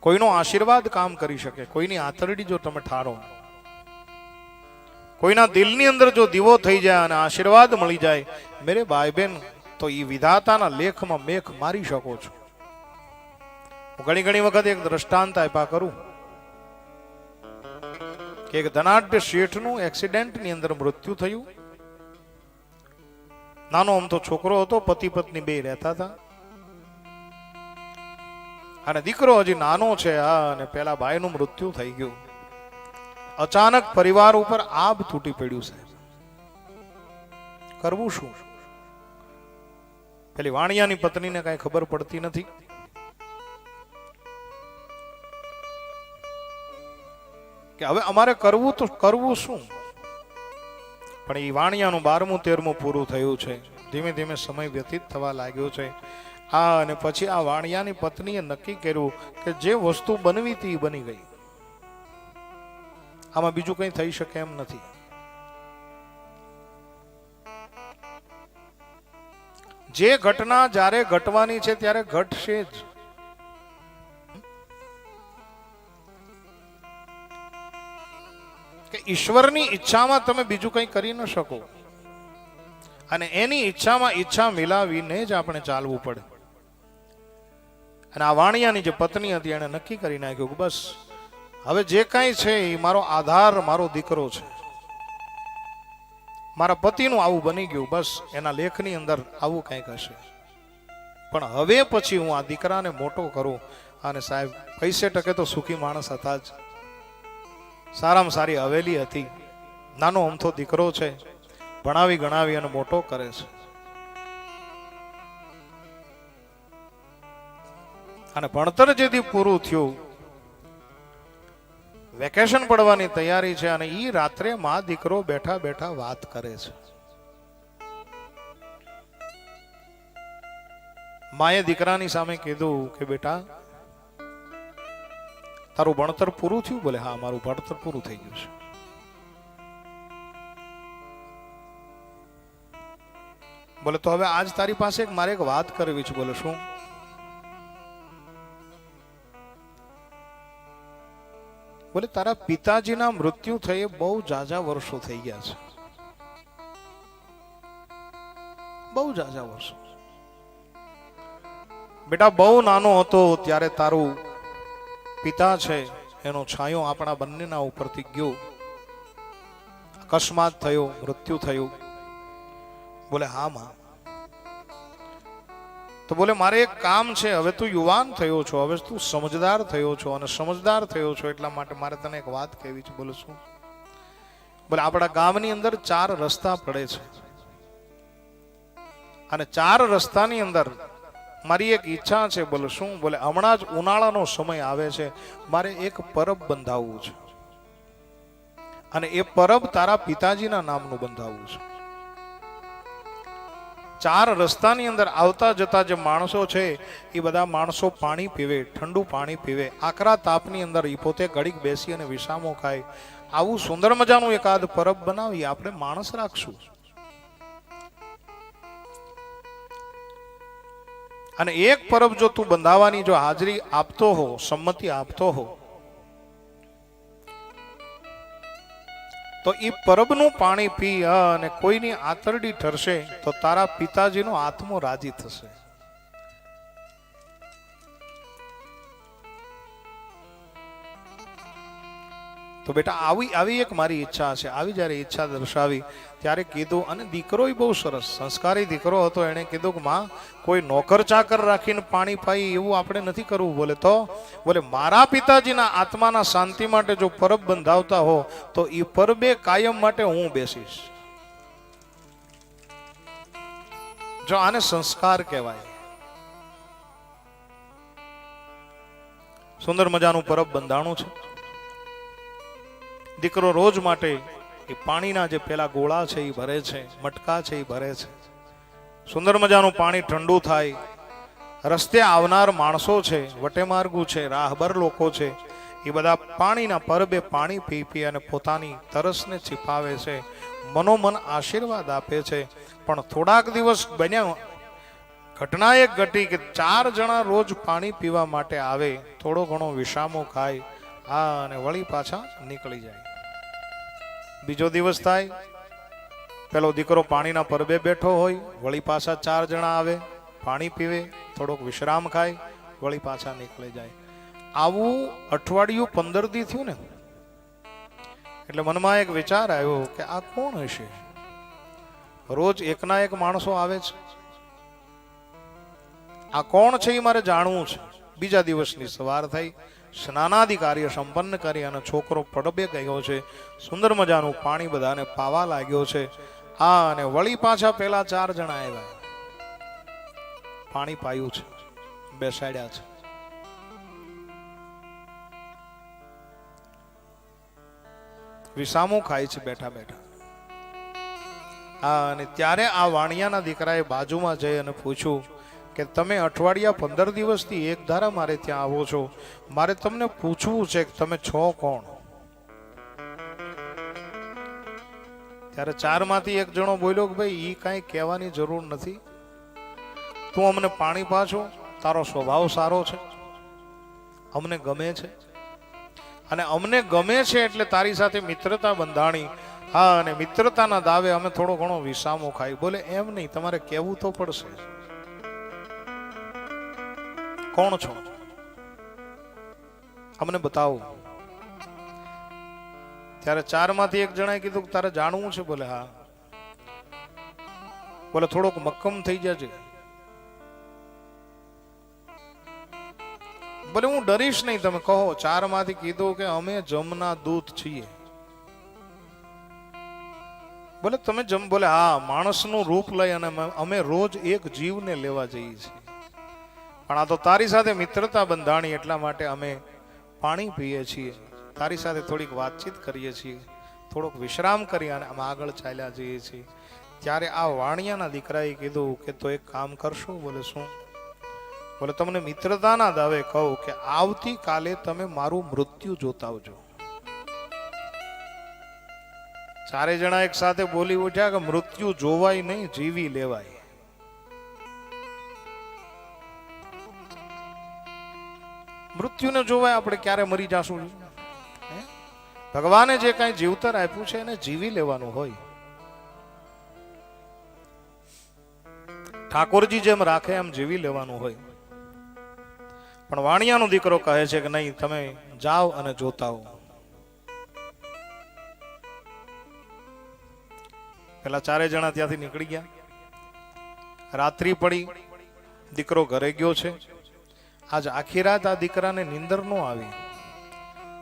કોઈનો આશીર્વાદ કામ કરી શકે, કોઈની આંતરડી જો તમે ઠારો. કોઈના દિલની અંદર જો દીવો થઈ જાય અને આશીર્વાદ મળી જાય, મેરે ભાઈ બહેન તો એ વિધાતાના લેખમાં મેખ મારી શકો છો. હું ઘણી ઘણી વખત એક દ્રષ્ટાંત આપ્યા કરું. કે એક ધનાઢ્ય શેઠનું એક્સિડન્ટની અંદર મૃત્યુ થયું. નાનો આમ તો છોકરો હતો પતિ પત્ની બે રહેતા હતા. અને દીકરો હજી નાનો છે આ, અને પેલા ભાઈનું મૃત્યુ થઈ ગયું. અચાનક પરિવાર ઉપર આબ તૂટી પડ્યું છે. કરવું શું? પેલી વાણિયાની પત્નીને કઈ ખબર પડતી નથી? કે હવે અમારે કરવું તો, કરવું શું? પણ એ વાણિયાનું બારમું તેરમું પૂરું થયું છે. ધીમે ધીમે સમય વ્યતીત થવા લાગ્યો છે. આ અને પછી આ વાણિયાની પત્નીએ નક્કી કર્યું કે જે વસ્તુ બનવી એ બની ગઈ. આમાં બીજું કંઈ થઈ શકે એમ નથી. જે ઘટના જ્યારે ઘટવાની છે ત્યારે ઘટશે જ. કે ઈશ્વરની ઈચ્છામાં તમે બીજું કંઈ કરી ન શકો. અને એની ઈચ્છામાં ઈચ્છા મિલાવીને જ આપણે ચાલવું પડે. અને આ વાણિયાની જે પત્ની હતી એણે નક્કી કરી નાખ્યું કે બસ, હવે જે કાંઈ છે એ મારો આધાર, મારો દીકરો છે. મારા પતિનું આવું બની ગયું, બસ એના લેખની અંદર આવું કંઈક હશે. પણ હવે પછી હું આ દીકરાને મોટો કરું અને સાહેબ, પૈસે ટકે તો સુખી માણસ હતા જ. સારામાં સારી હવેલી હતી. નાનો અમથો દીકરો છે. ભણાવી ગણાવી અને મોટો કરે છે. અને ભણતર જેથી પૂરું થયું, વેકેશન પડવાની તૈયારી છે અને ઈ રાત્રે માં દીકરો બેઠા બેઠા વાત કરે છે. માએ દીકરાની સામે કીધું કે, બેટા, તારું ભણતર પૂરું થયું? બોલે, હા, મારું ભણતર પૂરું થઈ ગયું છે. બોલે, તો હવે આજ તારી પાસે મારે એક વાત કરવી છે. બોલે, શું? બોલે, તારા પિતાજીના મૃત્યુ થયે બહુ જાજા વર્ષો થઈ ગયા છે. બહુ જાજા વર્ષો. બેટા, બહુ નાનો હતો ત્યારે તારું પિતા છે, એનો છાંયો આપણા બંનેના ઉપરથી ગયો. અકસ્માત થયો, મૃત્યુ થયું. બોલે, હા, માં. તો બોલે, મારે એક કામ છે, હવે તું યુવાન થયો છો, હવે તું સમજદાર થયો છો અને સમજદાર થયો છો એટલા માટે મારે તને એક વાત કહેવી છે. બોલે, શું? બોલે, આપણા ગામની અંદર ચાર રસ્તા પડે છે. અને ચાર રસ્તાની અંદર મારી એક ઈચ્છા છે, બોલે, શું? બોલે, હમણાં જ ઉનાળાનો સમય આવે છે, મારે એક પરબ બંધાવવું છે. અને એ પરબ તારા પિતાજીના નામનું બંધાવવું છે. ચાર રસ્તાની અંદર આવતા જતા જે માણસો છે, એ બધા માણસો પાણી પીવે, ઠંડુ પાણી પીવે. આકરા તાપની અંદર એ પોતે ઘડીક બેસી અને વિસામો ખાય. આવું સુંદર મજાનું એકાદ પરબ બનાવી આપણે માણસ રાખશું. અને એક પરબ જો તું બંધાવાની, જો હાજરી આપતો હો, સંમતિ આપતો હો તો એ પરબનું પાણી પી અને કોઈની આંતરડી ઠરશે તો તારા પિતાજીનો આત્મો રાજી થશે. તો બેટા, આવી આવી એક મારી ઈચ્છા છે. આવી જ્યારે ઈચ્છા દર્શાવી ત્યારે કીધું, અને દીકરો બહુ સરસ, સંસ્કારી દીકરો હતો. એણે કીધું કે, માં, કોઈ નોકર ચાકર રાખીને પાણી પાઈ એવું આપણે નથી કરવું. બોલે, તો? બોલે, મારા પિતાજીના આત્માના શાંતિ માટે જો પરબ બંધાવતા હો, તો એ પરબે કાયમ માટે હું બેસીશ. જો આને સંસ્કાર કહેવાય. સુંદર મજાનું પરબ બંધાણું છે. દીકરો રોજ માટે એ પાણીના જે પેલા ગોળા છે એ ભરે છે, મટકા છે એ ભરે છે. સુંદર મજાનું પાણી ઠંડુ થાય. રસ્તે આવનાર માણસો છે, વટેમાર્ગુ છે, રાહબર લોકો છે એ બધા પાણીના પરબે પાણી પી પી અને પોતાની તરસને છીપાવે છે, મનોમન આશીર્વાદ આપે છે. પણ થોડાક દિવસ બન્યા ઘટના એક ઘટી કે ચાર જણા રોજ પાણી પીવા માટે આવે, થોડો ઘણો વિષામો ખાય, આ અને વળી પાછા નીકળી જાય. બીજો દિવસ થાય, પેલો દીકરો પાણીના પરબે બેઠો હોય, વળી પાછા ચાર જણા આવે, પાણી પીવે, થોડોક વિશ્રામ ખાય, વળી પાછા નીકળી જાય. આવું અઠવાડિયું પંદર દી થયું ને, એટલે મનમાં એક વિચાર આવ્યો કે આ કોણ હશે? રોજ એકના એક માણસો આવે છે. આ કોણ છે એ મારે જાણવું છે. બીજા દિવસની સવાર થઈ સ્નાનાદિ કાર્ય સંપન્ન કરી અને છોકરો પડબે ગયો છે. સુંદર મજાનું પાણી બધાને પાવા લાગ્યો છે. હા, અને વળી પાછા પેલા ચાર જણા આવ્યા. પાણી પાયું છે. બેસાડ્યા છે. વિસામો ખાય છે બેઠા બેઠા. હા, અને ત્યારે આ વાણિયાના દીકરાએ બાજુમાં જઈ અને પૂછ્યું કે તમે અઠવાડિયા પંદર દિવસથી એક ધારા મારે ત્યાં આવો છો. મારે તમને પૂછવું છે કે તમે છો કોણ? ત્યારે ચારમાંથી એક જણો બોલ્યો કે ભાઈ, ઈ કાંઈ કહેવાની જરૂર નથી. તું અમને પાણી પાછો, તારો સ્વભાવ સારો છે. અમને ગમે છે. અને અમને ગમે છે એટલે તારી સાથે મિત્રતા બંધાણી. હા, અને મિત્રતાના દાવે અમે થોડો ઘણો વિસામો ખાઈ. બોલે, એમ નહીં, તમારે કહેવું તો પડશે. કોણ છો? અમને બતાવો. ત્યારે ચારમાંથી એક જણાએ કીધું કે તારે જાણવું છે બોલે હા. બોલે થોડોક મક્કમ થઈ જજે. બોલે હું ડરીશ નહીં, તમે કહો ચારમાંથી કીધું કે અમે જમના દૂત છીએ. બોલે તમે જમ બોલે હા, માણસનું રૂપ લઈ અને અમે રોજ એક જીવને લેવા જઈએ છીએ. પણ આ તો તારી સાથે મિત્રતા બંધાણી એટલા માટે અમે પાણી પીએ છીએ. તારી સાથે થોડીક વાતચીત કરીએ છીએ. થોડોક વિશ્રામ કરી અને અમે આગળ ચાલ્યા જઈએ છીએ. ત્યારે આ વાણિયાના દીકરાએ કીધું કે તો એક કામ કરશો? બોલે, શું? બોલે, તમને મિત્રતાના દાવે કહું કે આવતીકાલે તમે મારું મૃત્યુ જોતા આવજો ચારે જણા એક સાથે બોલી ઉઠ્યા કે મૃત્યુ જોવાય નહીં, જીવી લેવાય. મૃત્યુને જોવાય આપણે ક્યારે મરી જાશું? ભગવાને જે કાંઈ જીવતર આપ્યું છે એને જીવી લેવાનું હોય. ઠાકોરજી જેમ રાખે એમ જીવી લેવાનું હોય. પણ વાણિયાનો દીકરો કહે છે કે નહીં, તમે જાઓ અને જોતા પેલા ચારે જણા ત્યાંથી નીકળી ગયા. રાત્રિ પડી, દીકરો ઘરે ગયો છે. આજ આખી રાત આ દીકરાને નીંદર ન આવી.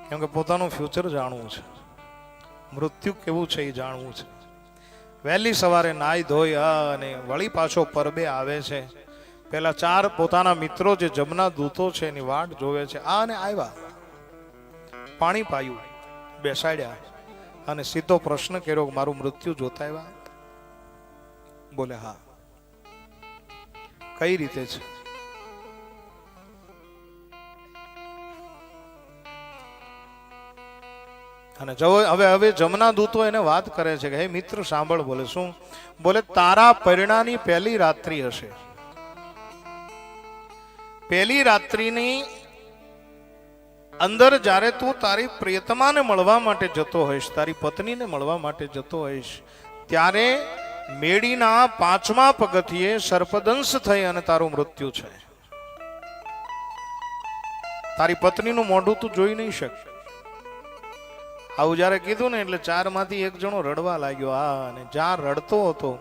કેમ કે પોતાનું ફ્યુચર જાણવું છે. મૃત્યુ કેવું છે એ જાણવું છે. વહેલી સવારે નાઈ ધોઈ અને વળી પાછો પરબે આવે છે. પેલા ચાર પોતાના મિત્રો જે જમના દૂતો છે એની વાટ જોવે છે. આ અને આવ્યા પાણી પાયું, બેસાડ્યા, અને સીધો પ્રશ્ન કર્યો કે મારું મૃત્યુ જોતા આવ્યા બોલે, હા. કઈ રીતે છે? અને હવે હવે જમના દૂતો એને વાત કરે છે કે, હે મિત્ર, સાંભળ, બોલે, શું? બોલે, તારા પરિણાની પહેલી રાત્રિ હશે. પહેલી રાત્રિની અંદર જ્યારે તું તારી પ્રિયતમાને મળવા માટે જતો હોઈશ, તારી પત્નીને મળવા માટે જતો હોઈશ, ત્યારે મેડીના પાંચમા પગથિયે સર્પદંશ થઈ અને તારું મૃત્યુ છે. તારી પત્નીનું મોઢું તું જોઈ નહીં શક આવું જ્યારે કીધું ને એટલે ચારમાંથી એક જણો રડવા લાગ્યો. આ અને જ્યાં રડતો હતો,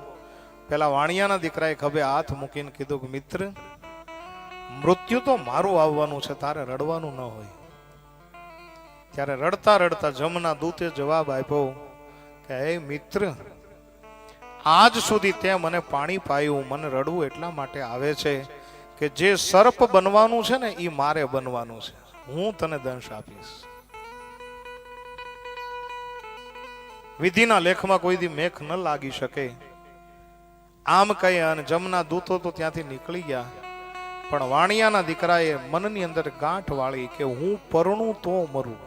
પેલા વાણિયાના દીકરાએ ખભે હાથ મૂકીને કીધું કે, મિત્ર, મૃત્યુ તો મારું આવવાનું છે, તારે રડવાનું ન હોય. ત્યારે રડતા રડતા જમના દૂતે જવાબ આપ્યો કે, હે મિત્ર, આજ સુધી તે મને પાણી પાયું, મને રડવું એટલા માટે આવે છે કે જે સર્પ બનવાનું છે ને એ મારે બનવાનું છે. હું તને દંશ આપીશ. વિધિના લેખમાં કોઈ દી મેખ ન લાગી શકે. આમ કહે અને જમના દૂતો તો ત્યાંથી નીકળી ગયા. પણ વાણિયાના દીકરાએ મનની અંદર ગાંઠ વાળી કે હું પરણું તો મરું.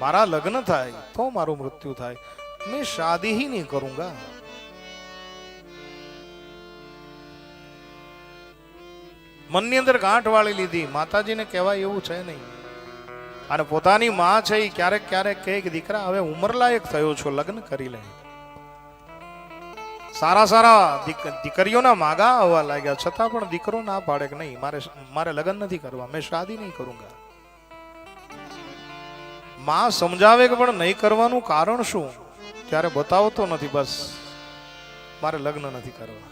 મારા લગ્ન થાય તો મારું મૃત્યુ થાય. મેં શાદી હી નહીં કરુંગા. મનની અંદર ગાંઠ વાળી લીધી. માતાજીને કહેવાય એવું છે નહીં. અને પોતાની માં છે એ ક્યારેક ક્યારેક કહે કે, દીકરા, હવે ઉંમરલાયક થયો છો, લગ્ન કરી લે. સારા સારા દીકરીઓના માગા આવવા લાગ્યા. છતાં પણ દીકરો ના પાડે કે, નહીં, મારે મારે લગ્ન નથી કરવા. મેં શાદી નહીં કरूंगा માં સમજાવે કે, પણ નહીં કરવાનું કારણ શું? ત્યારે બતાવતો નથી બસ. મારે લગ્ન નથી કરવા.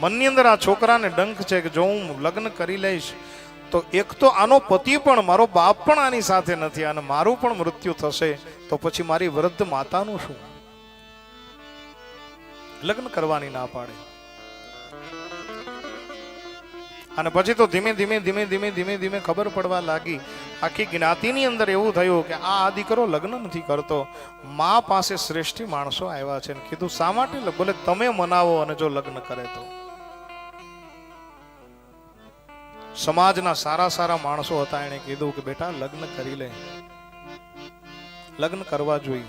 મનની અંદર આ છોકરાને ડંખ છે કે, જો હું લગ્ન કરી લઈશ તો એક તો આનો પતિ પણ, મારો બાપ પણ આની સાથે નથી અને મારું પણ મૃત્યુ થશે, તો પછી મારી વૃદ્ધ માતાનું શું? લગ્ન કરવાની ના પાડે. અને પછી તો ધીમે ધીમે ધીમે ધીમે ધીમે ધીમે ખબર પડવા લાગી. આખી જ્ઞાતિની અંદર એવું થયું કે આ આ દીકરો લગ્ન નથી કરતો. મા પાસે શ્રેષ્ઠી માણસો આવ્યા છે કીધું, શા માટે? બોલે, તમે મનાવો અને જો લગ્ન કરે તો. સમાજના સારા સારા માણસો હતા. એને કીધું કે બેટા, લગ્ન કરી લે. લગ્ન કરવા જોઈએ.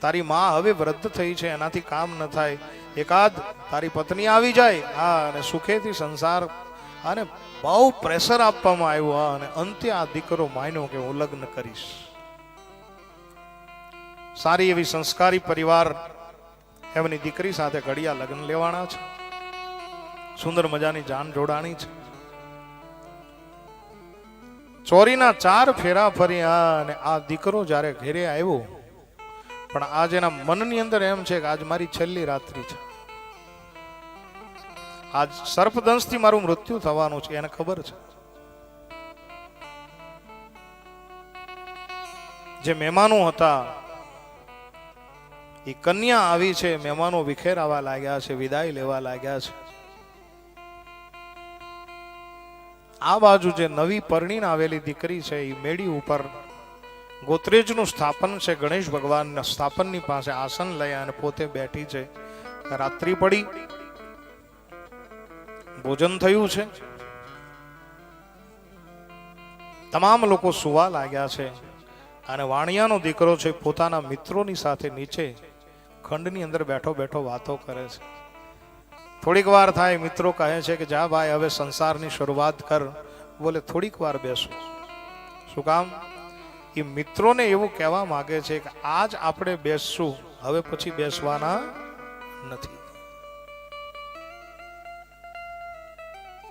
તારી માં હવે વૃદ્ધ થઈ છે, એનાથી કામ ન થાય. એકાદ તારી પત્ની આવી જાય, હા, અને સુખેથી સંસાર અને બહુ પ્રેશર આપવામાં આવ્યું, હા, અને અંતે આ દીકરો માન્યો કે હું લગ્ન કરીશ. સારી એવી સંસ્કારી પરિવાર એમની દીકરી સાથે ઘડિયા લગ્ન લેવાના છે. સુંદર મજાની જાન જોડાણી છે. ચોરીના ચાર ફેરા ફર્યા અને આ દીકરો જ્યારે ઘેરે આવ્યો, પણ આજ એના મનની અંદર એમ છે કે આજ મારી છેલ્લી રાત્રિ છે. આજ સર્પદંશથી મારું મૃત્યુ થવાનું છે, એને ખબર છે. જે મહેમાનો હતા, એ કન્યા આવી છે, મહેમાનો વિખેર આવવા લાગ્યા છે, વિદાય લેવા લાગ્યા છે. આ બાજુ જે નવી પરણીને આવેલી દીકરી છે એ મેળી ઉપર ગોત્રેજનું સ્થાપન છે, ગણેશ ભગવાનના સ્થાપનની પાસે આસન લઈ અને પોતે બેઠી છે. રાત્રિ પડી. ભોજન થયું છે. તમામ લોકો સુવા લાગ્યા છે અને વાણિયાનો દીકરો છે, પોતાના મિત્રોની સાથે નીચે ખંડની અંદર બેઠો બેઠો વાતો કરે છે. થોડીક વાર થાય, મિત્રો કહે છે કે જા ભાઈ, હવે સંસારની શરૂઆત કર. બોલે, થોડીક વાર બેસો. શું કામ? એ મિત્રોને એવું કહેવા માંગે છે કે આજ આપણે બેસશું, હવે પછી બેસવાના નથી.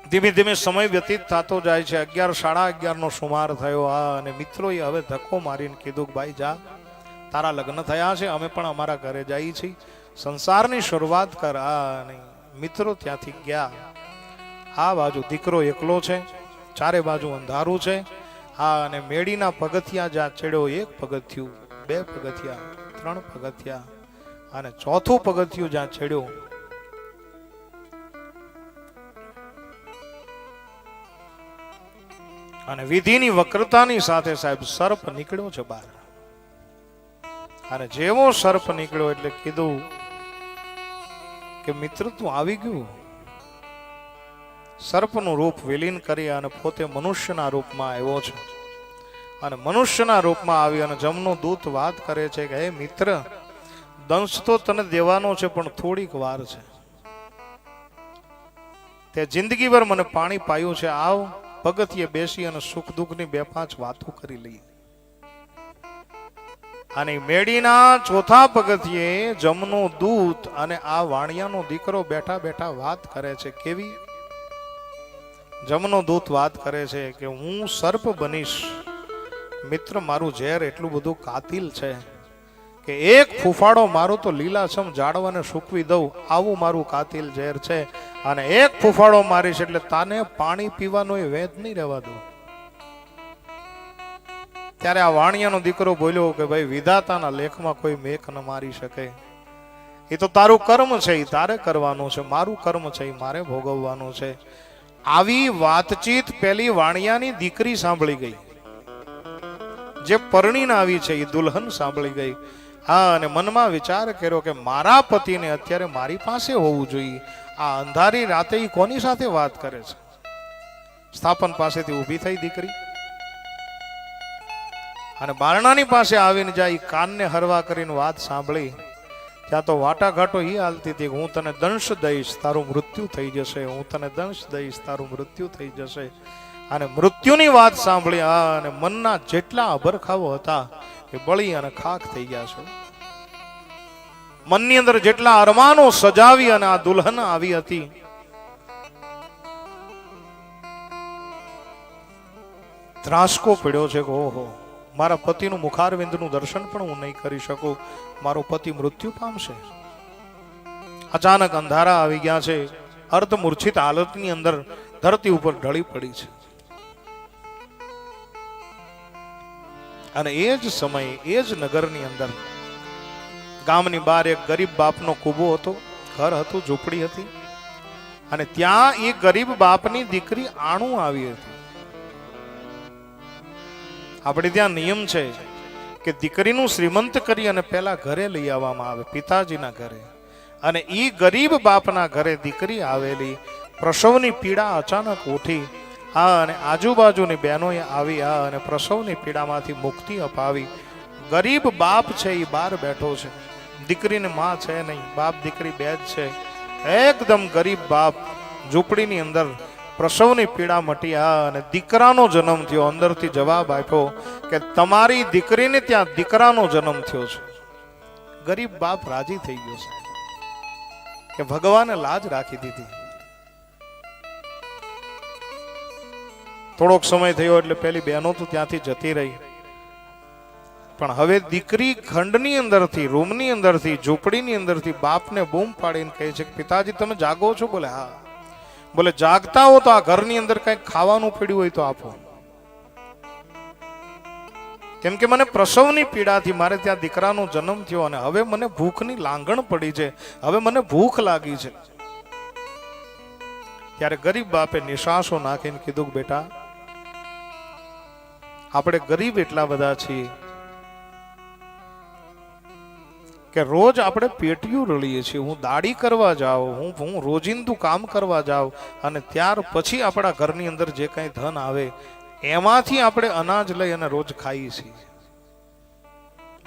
ધીમે ધીમે સમય વ્યતીત થતો જાય છે. અગિયાર સાડા અગિયાર નો સુમાર થયો. આ અને મિત્રોએ હવે ધક્કો મારીને કીધું કે ભાઈ, જા, તારા લગ્ન થયા છે, અમે પણ અમારા ઘરે જઈએ છીએ. સંસારની શરૂઆત કર. આ અને મિત્રો ત્યાંથી ગયા. આ બાજુ દીકરો એકલો છે, ચારે બાજુ અંધારું છે. હા, અને મેડીના પગથિયા જ્યાં ચડ્યો, એક પગથિયું, બે પગથિયા, ત્રણ પગથિયા અને ચોથું પગથિયું જ્યાં ચડ્યો. અને વિધિની વક્રતાની સાથે સાહેબ સર્પ નીકળ્યો છે બહાર. અને જેવો સર્પ નીકળ્યો એટલે કીધું કે મિત્ર, તું આવી ગયું? સર્પનું રૂપ વિલીન કરી અને પોતે મનુષ્યના રૂપમાં આવ્યો છે. અને મનુષ્યના રૂપમાં આવી અને જમનો દૂત વાત કરે છે કે, હે મિત્ર, દંશ તો તને દેવાનો છે, પણ થોડીક વાર છે. તે જિંદગીભર મને પાણી પાયું છે, આવ, પગથિયે બેસી અને સુખ દુઃખની બે પાંચ વાતો કરી લઈએ. અને મેડીના ચોથા પગથિયે જમનો દૂત અને આ વાણિયાનો દીકરો બેઠા બેઠા વાત કરે છે. કેવી? જમનો દૂત વાત કરે છે કે હું સર્પ બનીશ. મિત્ર, મારું ઝેર એટલું બધું કાતિલ છે કે એક ફૂફાડો મારું તો લીલાછમ જાડવાને સૂકવી દઉં. આવું મારું કાતિલ ઝેર છે અને એક ફૂફાડો મારીશ એટલે તાને પાણી પીવાનો એ વેદ નહીં રહેવા દઉં ત્યારે આ વાણિયાનો દીકરો બોલ્યો કે ભાઈ, વિધાતાના લેખમાં કોઈ મેઘ ન મારી શકે. એ તો તારું કર્મ છે એ તારે કરવાનું છે, મારું કર્મ છે એ મારે ભોગવવાનું છે. આવી વાતચીત પેલી વાણિયાની દીકરી સાંભળી ગઈ. જે પરણીને આવી છે એ દુલ્હન સાંભળી ગઈ. હા, અને મનમાં વિચાર કર્યો કે મારા પતિને અત્યારે મારી પાસે હોવું જોઈએ. આ અંધારી રાતે એ કોની સાથે વાત કરે છે? સ્થાપન પાસેથી ઊભી થઈ દીકરી. અને બારણાની પાસે આવીને જાય કાનને હરવા કરીને વાત સાંભળી. ત્યાં તો વાટાઘાટો એ હાલતી હતી હું તને દંશ દઈશ, તારું મૃત્યુ થઈ જશે. હું તને દંશ દઈશ, તારું મૃત્યુ થઈ જશે. અને મૃત્યુની વાત સાંભળી, આ અને મનના જેટલા અભરખાવો હતા એ બળી અને ખાખ થઈ ગયા છે. મનની અંદર જેટલા અરમાનો સજાવી અને આ દુલ્હન આવી હતી. ત્રાસકો પીડ્યો છે ઓહો. મારા પતિનું મુખારવિંદનું દર્શન પણ હું નહીં કરી શકું. મારો પતિ મૃત્યુ પામશે. અચાનક અંધારા આવી ગયા છે. અર્ધ મૂર્છિત હાલતની અંદર ધરતી ઉપર ઢળી પડી છે. અને એ જ સમયે, એ જ નગરની અંદર ગામની બહાર એક ગરીબ બાપનો કૂબો હતો. ઘર હતું, ઝૂંપડી હતી. અને ત્યાં એ ગરીબ બાપની દીકરી આણું આવી હતી. આપણે ત્યાં નિયમ છે કે દીકરીનું શ્રીમંત કરી અને પહેલા ઘરે લઈ આવવામાં આવે, પિતાજીના ઘરે. અને એ ગરીબ બાપના ઘરે દીકરી આવેલી, પ્રસવની પીડા અચાનક ઉઠી આ અને આજુબાજુની બહેનોએ આવી આ અને પ્રસવની પીડામાંથી મુક્તિ અપાવી. ગરીબ બાપ છે એ બહાર બેઠો છે. દીકરીને માં છે નહીં, બાપ દીકરી બે જ છે. એકદમ ગરીબ બાપ ઝૂંપડીની અંદર પ્રસવની પીડા મટી આ અને દીકરાનો જન્મ થયો. અંદરથી જવાબ આપ્યો કે તમારી દીકરીને ત્યાં દીકરાનો જન્મ થયો છે. ગરીબ બાપ રાજી થઈ ગયો છે. કે ભગવાને લાજ રાખી દીધી. થોડોક સમય થયો એટલે પેલી બહેનો તો ત્યાંથી જતી રહી. પણ હવે દીકરી ખંડની અંદરથી, રૂમની અંદરથી, ઝૂંપડીની અંદરથી બાપને બૂમ પાડીને કહે છે કે, પિતાજી, તમે જાગો છો? બોલે, હા. બોલે, જાગતા હો તો આ ઘરની અંદર કંઈક ખાવાનું પીડ્યું હોય તો આપો. કેમ કે મને પ્રસવની પીડાથી મારે ત્યાં દીકરાનો જન્મ થયો અને હવે મને ભૂખની લાંગણ પડી છે. હવે મને ભૂખ લાગી છે. ત્યારે ગરીબ બાપે નિશાસો નાખીને કીધું બેટા, આપણે ગરીબ એટલા બધા છીએ કે રોજ આપણે પેટીયું રળીએ છીએ, હું દાડી કરવા જાઉં, હું હું રોજિંદુ કામ કરવા જાઉં, અને ત્યાર પછી આપણા ઘરની અંદર જે કંઈ ધન આવે, એમાંથી આપણે અનાજ લઈ અને રોજ ખાઈએ છીએ.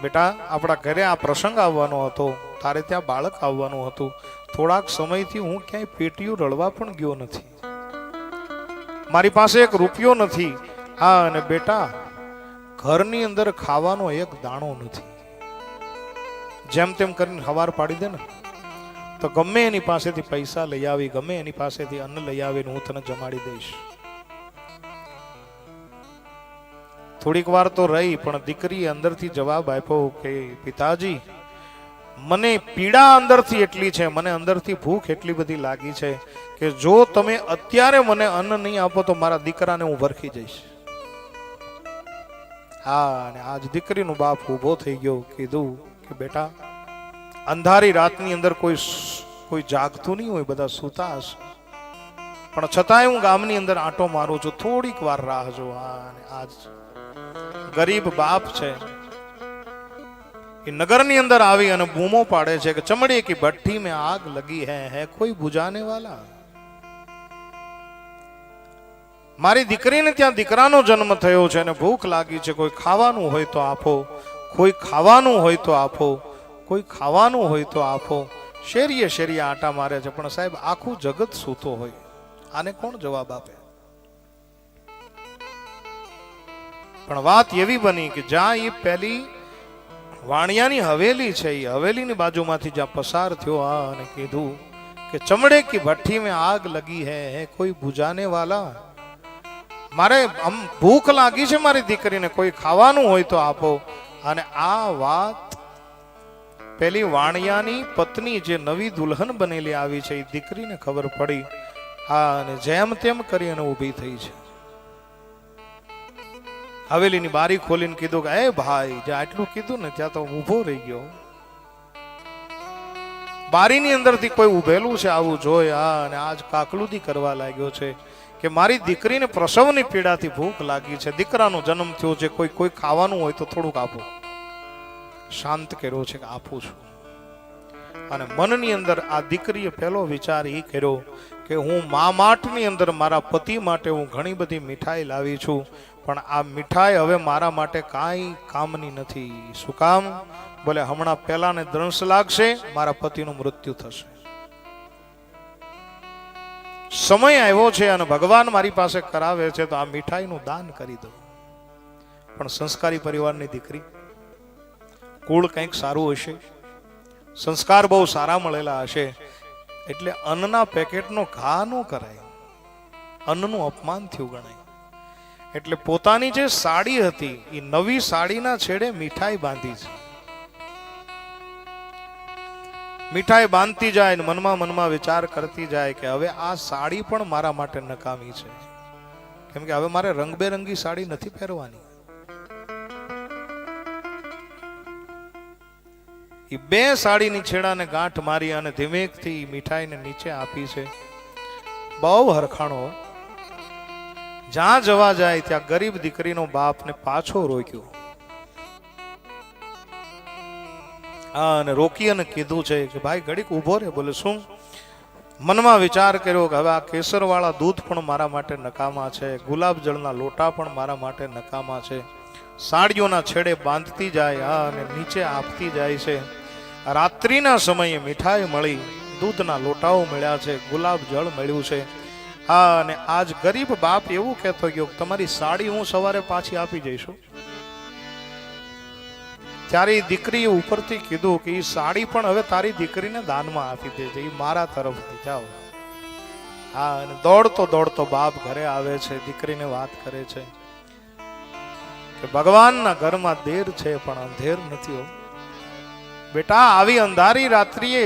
બેટા, આપણા ઘરે આ પ્રસંગ આવવાનો હતો, તારે ત્યાં બાળક આવવાનું હતું. થોડાક સમયથી હું ક્યાંય પેટીયું રળવા પણ ગયો નથી. મારી પાસે એક રૂપિયો નથી. હા, અને બેટા, ઘરની અંદર ખાવાનો એક દાણો નથી. જેમ તેમ કરીને હવાર પાડી દે ને, તો ગમે એની પાસેથી પૈસા લઈ આવી, ગમે એની પાસેથી અન્ન લઈ આવીને હું તને જમાડી દઈશ. થોડીક વાર તો રહી, પણ દીકરી અંદરથી જવાબ આપ્યો કે, પિતાજી, મને પીડા અંદરથી એટલી છે, મને અંદરથી ભૂખ એટલી બધી લાગી છે કે જો તમે અત્યારે મને અન્ન નહીં આપો તો મારા દીકરાને હું વરખી જઈશ. હા, અને આજ દીકરીનો બાપ ઊભો થઈ ગયો, કીધું કે બેટા, અંધારી રાતની અંદર કોઈ કોઈ જાગતું નહીં હોય, બધા સૂતા હશે. પણ છતાંય હું ગામની અંદર આંટો મારું છું, થોડીક વાર રાહ જો આજ ગરીબ બાપ છે. એ નગરની અંદર આવી અને બૂમો પાડે છે કે ચમડી કી ભઠ્ઠી મેં આગ લગી હે હે કોઈ બુજાને વાલા? મારી દીકરીને ત્યાં દીકરાનો જન્મ થયો છે અને ભૂખ લાગી છે, કોઈ ખાવાનું હોય તો આપો. કોઈ ખાવાનું હોય તો આપો, કોઈ ખાવાનું હોય તો આપો. શેરીએ શેરીએ આટા મારે છે, પણ સાહેબ, આખું જગત સૂતો હોય. આને કોણ જવાબ આપે? પણ વાત એવી બની કે જ્યાં એ પહેલી વાણિયાની હવેલી છે, એ હવેલીની બાજુમાંથી જ્યાં પસાર થયો આ અને કીધું કે ચમડે કી ભઠ્ઠી મેં આગ લગી હે કોઈ બુજાને વાલા? મારે આમ ભૂખ લાગી છે મારી દીકરીને, કોઈ ખાવાનું હોય તો આપો. અને આ વાત પેલી વાણિયાની પત્ની જે નવી દુલ્હન બનેલી આવી છે, એ દીકરીને ખબર પડી. હા, અને જેમ તેમ કરી અને ઊભી થઈ છે. હવેલીની બારી ખોલીને કીધું કે, એ ભાઈ, જે આટલું કીધું ને, ત્યાં તો ઊભો રહી ગયો. બારીની અંદરથી કોઈ ઉભેલું છે આવું જોઈ આ અને આજ કાકલુદી કરવા લાગ્યો છે કે મારી દીકરીને પ્રસવની પીડાથી ભૂખ લાગી છે. દીકરાનો જન્મ થયો છે. કોઈ કોઈ ખાવાનું હોય તો થોડુંક આપો. શાંત કર્યો છે કે આપું છું. અને મનની અંદર આ દીકરીએ પહેલો વિચાર એ કર્યો કે હું મા માટની અંદર મારા પતિ માટે હું ઘણી બધી મીઠાઈ લાવી છું, પણ આ મીઠાઈ હવે મારા માટે કાંઈ કામની નથી. શું કામ? બોલે હમણાં પેલાને દ્રંશ લાગશે, મારા પતિનું મૃત્યુ થશે. સમય આવ્યો છે અને ભગવાન મારી પાસે કરાવે છે, તો આ મીઠાઈનું દાન કરી દઉં. પણ સંસ્કારી પરિવારની દીકરી, કુળ કંઈક સારું હશે? સંસ્કાર બહુ સારા મળેલા હશે, એટલે અન્નના પેકેટનો ઘા ન કરાય. અન્નનું અપમાન થયું ગણાય. એટલે પોતાની જે સાડી હતી, એ નવી સાડીના છેડે મીઠાઈ બાંધી છે. મીઠાઈ બાંધતી જાય ને મનમાં મનમાં વિચાર કરતી જાય કે હવે આ સાડી પણ મારા માટે નકામી છે. કેમ કે હવે મારે રંગબેરંગી સાડી નથી પહેરવાની. એ બે સાડીની છેડાને ગાંઠ મારી અને ધીમેકથી મીઠાઈને નીચે આપી છે. બહુ હરખાણો જ્યાં જવા જાય ત્યાં ગરીબ દીકરીનો બાપને પાછો રોક્યો. હા, અને રોકી અને કીધું છે કે ભાઈ ઘડીક ઊભો રે બોલે, શું? મનમાં વિચાર કર્યો કે હવે આ કેસરવાળા દૂધ પણ મારા માટે નકામા છે, ગુલાબ જળના લોટા પણ મારા માટે નકામા છે. સાડીઓના છેડે બાંધતી જાય, હા, અને નીચે આપતી જાય છે. રાત્રિના સમયે મીઠાઈ મળી, દૂધના લોટાઓ મળ્યા છે, ગુલાબ જળ મળ્યું છે. હા, અને આજ ગરીબ બાપ એવું કહેતો ગયો કે તમારી સાડી હું સવારે પાછી આપી જઈશું. ત્યારે એ દીકરીએ ઉપરથી કીધું કે એ સાડી પણ હવે તારી દીકરીને દાનમાં આપી દેજે એ મારા તરફથી જાઓ. હા, અને દોડતો દોડતો બાપ ઘરે આવે છે, દીકરીને વાત કરે છે કે ભગવાનના ઘરમાં દેર છે, પણ અંધેર નથી બેટા, આવી અંધારી રાત્રિએ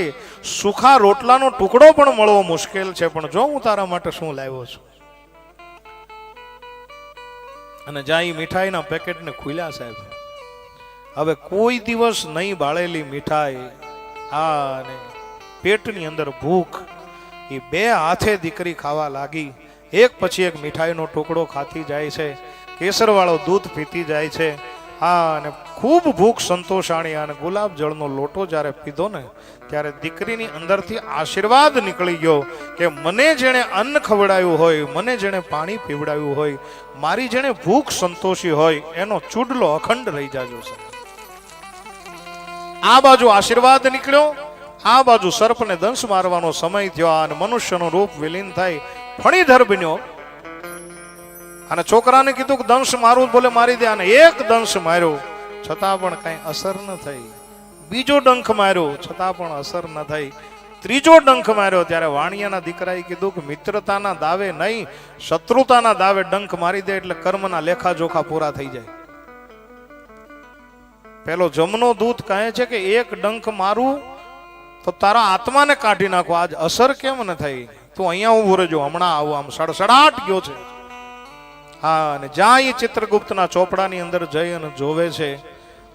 સુખા રોટલાનો ટુકડો પણ મળવો મુશ્કેલ છે, પણ જો હું તારા માટે શું લાવ્યો છું? અને જ્યાં એ મીઠાઈના પેકેટને ખુલ્યા સાહેબ હવે કોઈ દિવસ નહીં બાળેલી મીઠાઈ, આ અને પેટની અંદર ભૂખ, એ બે હાથે દીકરી ખાવા લાગી. એક પછી એક મીઠાઈનો ટુકડો ખાતી જાય છે, કેસરવાળો દૂધ પીતી જાય છે. હા અને ખૂબ ભૂખ સંતોષાણી અને ગુલાબ જળનો લોટો જ્યારે પીધો ને, ત્યારે દીકરીની અંદરથી આશીર્વાદ નીકળી ગયો કે મને જેણે અન્ન ખવડાવ્યું હોય, મને જેણે પાણી પીવડાવ્યું હોય, મારી જેણે ભૂખ સંતોષી હોય, એનો ચૂડલો અખંડ રહી જાજો છે આ બાજુ આશીર્વાદ નીકળ્યો. આ બાજુ સર્પને દંશ મારવાનો સમય થયો. અને મનુષ્યનું રૂપ વિલીન થાય. ફણીધર બન્યો. અને છોકરાને કીધું કે દંશ મારું બોલે, મારી દે. અને એક દંશ માર્યો. છતાં પણ કઈ અસર ન થઈ. બીજો ડંખ માર્યો. છતાં પણ અસર ન થઈ. ત્રીજો ડંખ માર્યો. ત્યારે વાણિયાના દીકરાએ કીધું કે મિત્રતાના દાવે નહીં, શત્રુતાના દાવે ડંખ મારી દે એટલે કર્મના લેખા જોખા પૂરા થઈ જાય. પેલો જમનો દૂત કહે છે કે એક ડંખ મારું, તો તારા આત્માને કાઢી નાખો. આજ અસર કેમ ન થઈ? તું અહીંયા ઊભો રહેજો, હમણાં આવું. આમ સડસડાટ ગયો છે. હા, અને જ્યાં એ ચિત્રગુપ્તના ચોપડાની અંદર જઈ અને જોવે છે,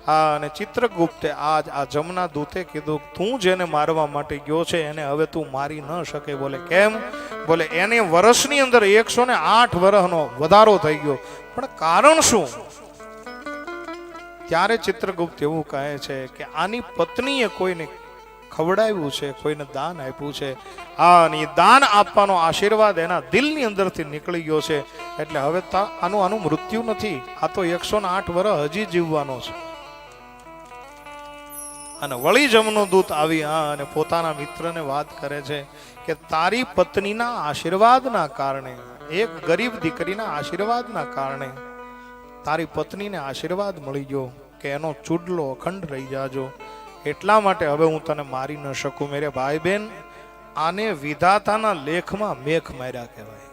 હા, અને ચિત્રગુપ્તે આજ આ જમના દૂતે કીધું, તું જેને મારવા માટે ગયો છે, એને હવે તું મારી ન શકે. બોલે, કેમ? બોલે, એને વર્ષની અંદર એકસો ને આઠ વર્ષનો વધારો થઈ ગયો. પણ કારણ શું? ત્યારે ચિત્રગુપ્ત એવું કહે છે કે આની પત્નીએ કોઈને ખવડાવ્યું છે, કોઈને દાન આપ્યું છે. આની દાન આપવાનો આશીર્વાદ એના દિલની અંદરથી નીકળી ગયો છે. એટલે હવે આનું આનું મૃત્યુ નથી. આ તો એકસો આઠ વર્ષ હજી જીવવાનો છે. અને વળી જમનો દૂત આવી આ અને પોતાના મિત્રને વાત કરે છે કે તારી પત્નીના આશીર્વાદના કારણે, એક ગરીબ દીકરીના આશીર્વાદના કારણે તારી પત્નીને આશીર્વાદ મળી ગયો. કે એનો ચૂડલો અખંડ રહી જાજો. એટલા માટે હવે હું તને મારી ન શકું. મેરે ભાઈ બેન, આને વિધાતાના લેખમાં મેખ માર્યા કહેવાય.